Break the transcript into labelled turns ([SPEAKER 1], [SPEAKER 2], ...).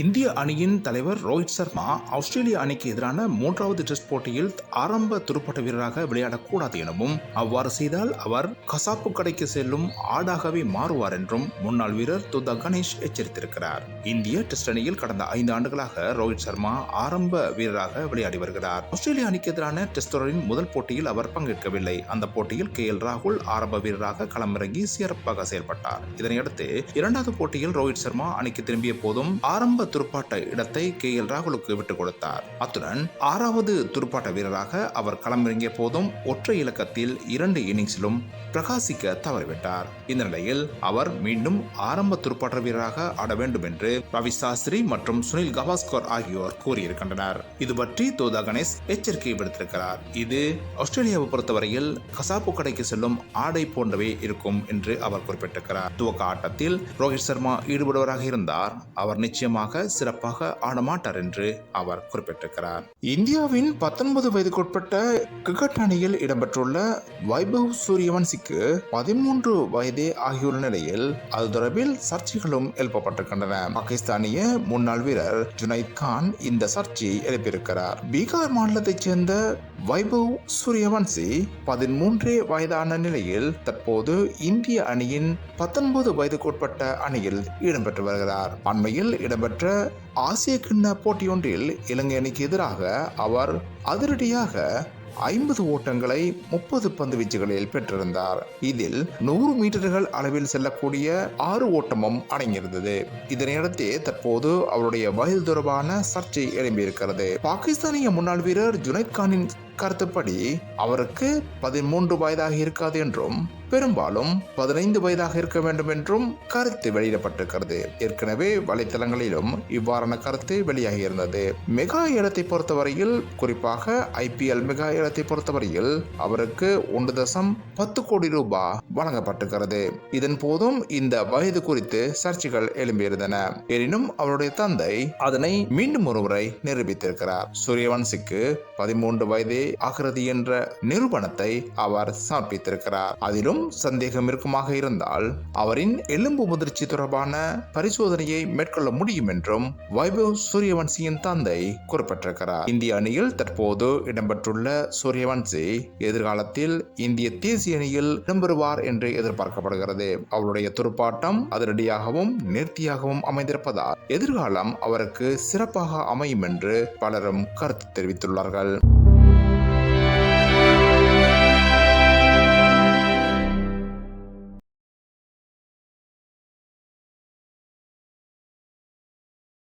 [SPEAKER 1] இந்திய அணியின் தலைவர் ரோஹித் சர்மா ஆஸ்திரேலிய அணிக்கு எதிரான மூன்றாவது டெஸ்ட் போட்டியில் ஆரம்ப துடுப்பாட்ட வீரராக விளையாடக்கூடாது எனவும் அவ்வாறு செய்தால் அவர் கசாப்பு கடைக்கு செல்லும் ஆடாகவே மாறுவார் என்றும் முன்னாள் வீரர் துதா கணேஷ் எச்சரித்திருக்கிறார். இந்திய டெஸ்ட் அணியில் கடந்த ஐந்து ஆண்டுகளாக ரோஹித் சர்மா ஆரம்ப வீரராக விளையாடி வருகிறார். ஆஸ்திரேலிய அணிக்கு எதிரான டெஸ்ட் தொடரின் முதல் போட்டியில் அவர் பங்கேற்கவில்லை. அந்த போட்டியில் கே எல் ராகுல் ஆரம்ப வீரராக களமிறங்கி சிறப்பாக செயல்பட்டார். இதனையடுத்து இரண்டாவது போட்டியில் ரோஹித் சர்மா அணிக்கு திரும்பிய போதும் ஆரம்ப துடுப்பாட்ட இடத்தை கே எல் ராகுலுக்கு விட்டுக் கொடுத்தார். அத்துடன் ஆறாவது துடுப்பாட்ட வீரராக அவர் களமிறங்கிய போதும் ஒற்றை இலக்கத்தில் இரண்டு இன்னிங்ஸிலும் பிரகாசிக்க தவறிவிட்டார். இந்த நிலையில் அவர் மீண்டும் ஆரம்ப துடுப்பாட்ட வீரராக ஆட வேண்டும் என்று ரவி சாஸ்திரி மற்றும் சுனில் கவாஸ்கர் ஆகியோர் கூறியிருக்கின்றனர். இது பற்றி தோதா கணேஷ் எச்சரிக்கை விடுத்திருக்கிறார். இது ஆஸ்திரேலியாவை பொறுத்தவரையில் கசாப்பு கடைக்கு செல்லும் ஆடை போன்றவே இருக்கும் என்று அவர் குறிப்பிட்டிருக்கிறார். துவக்க ஆட்டத்தில் ரோஹித் சர்மா ஈடுபடுவராக இருந்தார். அவர் நிச்சயமாக சிறப்பாக ஆடமாட்டார் என்று அவர் குறிப்பிட்டிருக்கிறார். இந்தியாவின் பத்தொன்பது வயதுக்குட்பட்ட கிரிக்கெட் அணியில் இடம்பெற்றுள்ள வைபவ் சூரியவன்சிக்கு பதிமூன்று வயதே ஆகியுள்ள நிலையில் அது தொடர்பில் சர்ச்சைகளும் எழுப்பப்பட்டிருக்கின்றன. பாகிஸ்தானிய முன்னாள் வீரர் ஜுனைத் கான் இந்த சர்ச்சையை எழுப்பியிருக்கிறார். பீகார் மாநிலத்தைச் சேர்ந்த வைபவ் சூரியவன்சி பதிமூன்றே வயதான நிலையில் தற்போது இந்திய அணியின் பத்தொன்பது வயதுக்குட்பட்ட அணியில் இடம்பெற்று வருகிறார். அண்மையில் இடம்பெற்ற ஆசிய கிண்ண போட்டியொன்றில் இலங்கை அணிக்கு எதிராக அவர் அதிரடியாக ஐம்பது ஓட்டங்களை முப்பது பந்து வீச்சுகளில் பெற்றிருந்தார். இதில் நூறு மீட்டர்கள் அளவில் செல்லக்கூடிய ஆறு ஓட்டமும் அடங்கியிருந்தது. இதனையடுத்தே தற்போது அவருடைய வயது தொடர்பான சர்ச்சை எழும்பியிருக்கிறது. பாகிஸ்தானிய முன்னாள் வீரர் ஜுனைத் கானின் கருத்துப்படி அவருக்கு பதிமூன்று வயதாக இருக்காது என்றும் பெரும்பாலும் பதினைந்து வயதாக இருக்க வேண்டும் என்றும் கருத்து வெளியிடப்பட்டிருக்கிறது. ஏற்கனவே வலைத்தளங்களிலும் இவ்வாறான கருத்து வெளியாகி இருந்தது மெகா இடத்தை பொறுத்தவரையில் குறிப்பாக ஐபிஎல் மெகா இடத்தை பொறுத்தவரையில் அவருக்கு ஒன்று தசம் பத்து கோடி ரூபாய் வழங்கப்பட்டிருக்கிறது. இதன் போதும் இந்த வயது குறித்து சர்ச்சைகள் எழும்பியிருந்தன. எனினும் அவருடைய தந்தை அதனை மீண்டும் ஒருமுறை நிரூபித்திருக்கிறார். சூரியவன்சிக்கு பதிமூன்று வயதே ஆகிறது என்ற நிரூபணத்தை அவர் சமர்ப்பித்திருக்கிறார். அதிலும் சந்தேகம் இருக்குமாக இருந்தால் அவரின் எலும்பு முதிர்ச்சி தொடர்பான பரிசோதனையை மேற்கொள்ள முடியும் என்றும் வைபவ் சூரியவன்சியின் தந்தை குறிப்பிட்டிருக்கிறார். இந்திய அணியில் தற்போது இடம்பெற்றுள்ள சூரியவன்சி எதிர்காலத்தில் இந்திய தேசிய அணியில் இடம்பெறுவார் என்று எதிர்பார்க்கப்படுகிறது. அவருடைய துடுப்பாட்டம் அதிரடியாகவும் நேர்த்தியாகவும் அமைந்திருப்பதால் எதிர்காலம் அவருக்கு சிறப்பாக அமையும் என்று பலரும் கருத்து தெரிவித்துள்ளார்கள்.